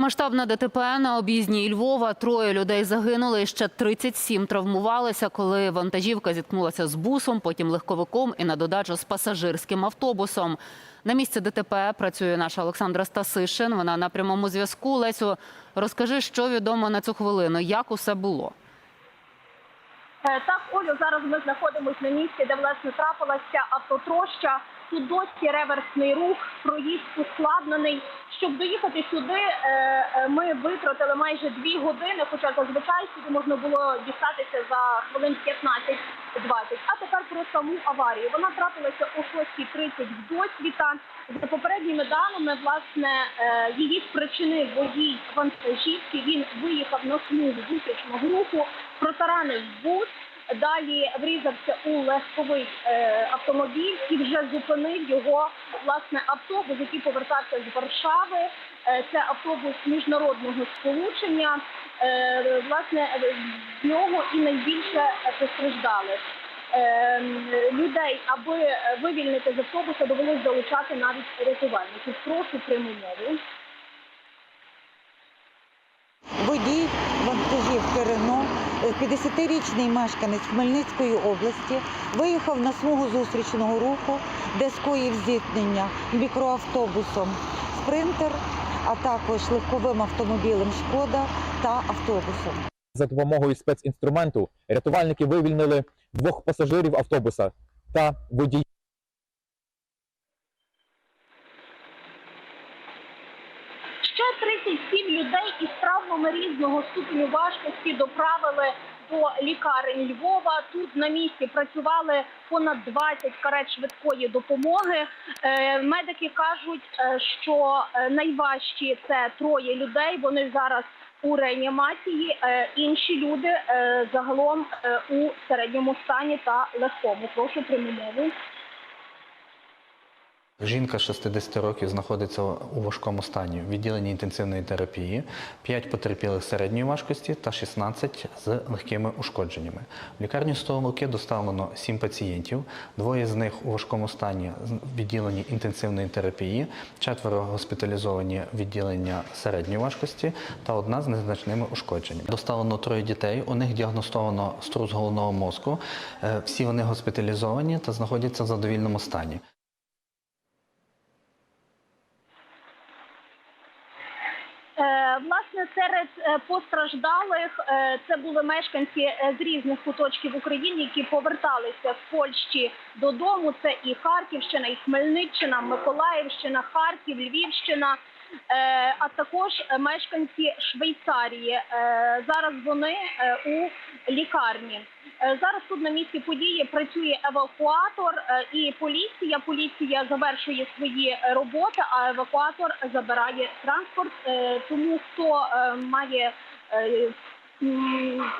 Масштабне ДТП на об'їзній Львова. Троє людей загинули, ще 37 травмувалися, коли вантажівка зіткнулася з бусом, потім легковиком і на додачу з пасажирським автобусом. На місці ДТП працює наша Олександра Стасишин. Вона на прямому зв'язку. Лесю, розкажи, що відомо на цю хвилину, як усе було. Е, Так, Олю, зараз ми знаходимося на місці, де власне трапилася автотроща. Тут досі реверсний рух, проїзд ускладнений. Щоб доїхати сюди, е, е, ми витратили майже дві години, хоча зазвичай сюди можна було дістатися за хвилин 15-20. А тепер про саму аварію. Вона трапилася о 6.30 в досвіта. За попередніми даними, власне, е, її спричинив водій вантажівки. Він виїхав на смугу зустрічного руху, протаранив бус. Далі врізався у легковий е, автомобіль і вже зупинив його власне автобус, який повертався з Варшави. Е, це автобус міжнародного сполучення. Е, власне, з нього і найбільше постраждалих. Е, людей, аби вивільнити з автобуса, довелось залучати навіть рятувальників. Прошу пряму мову. Водій вантажівки Рено, е, 50-річний мешканець Хмельницької області, виїхав на смугу зустрічного руху, де скоїв зіткнення мікроавтобусом Спринтер, а також легковим автомобілем Шкода та автобусом. За допомогою спецінструменту рятувальники вивільнили двох пасажирів автобуса та водія. Ще 37 людей із травмами різного ступеню важкості доправили до лікарень Львова. Тут на місці працювали понад 20 карет швидкої допомоги. Е, Медики кажуть, е, що е, найважчі це троє людей. Вони зараз у реанімації. Інші люди загалом у середньому стані та легкому. Прошу пряму мову. Жінка 60 років знаходиться у важкому стані в відділенні інтенсивної терапії, 5 потерпілих середньої важкості та 16 з легкими ушкодженнями. В лікарню Столоки доставлено 7 пацієнтів, двоє з них у важкому стані в відділенні інтенсивної терапії, четверо госпіталізовані в відділення середньої важкості та одна з незначними ушкодженнями. Доставлено троє дітей, у них діагностовано струс головного мозку. Е, Всі вони госпіталізовані та знаходяться в задовільному стані. Е, Власне, серед е, постраждалих е, це були мешканці е, з різних куточків України, які поверталися з Польщі додому. Це і Харківщина, і Хмельниччина, Миколаївщина, Харків, Львівщина, а також мешканці Швейцарії. Зараз вони у лікарні. Е, Зараз тут на місці події працює евакуатор е, і поліція. Поліція завершує свої е, роботи, а евакуатор забирає транспорт. Тому хто має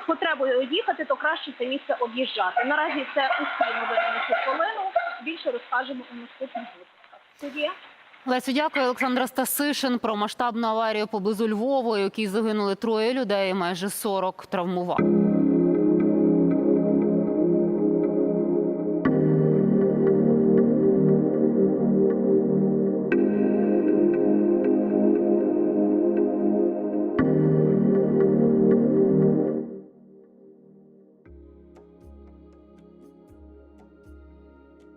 потребу їхати, то краще це місце об'їжджати. Наразі це усі новини на цю хвилину. Більше розкажемо у наступних випусках. Лесю, дякую. Олександра Стасишин про масштабну аварію поблизу Львова, у якій загинули троє людей, майже 40 травмували.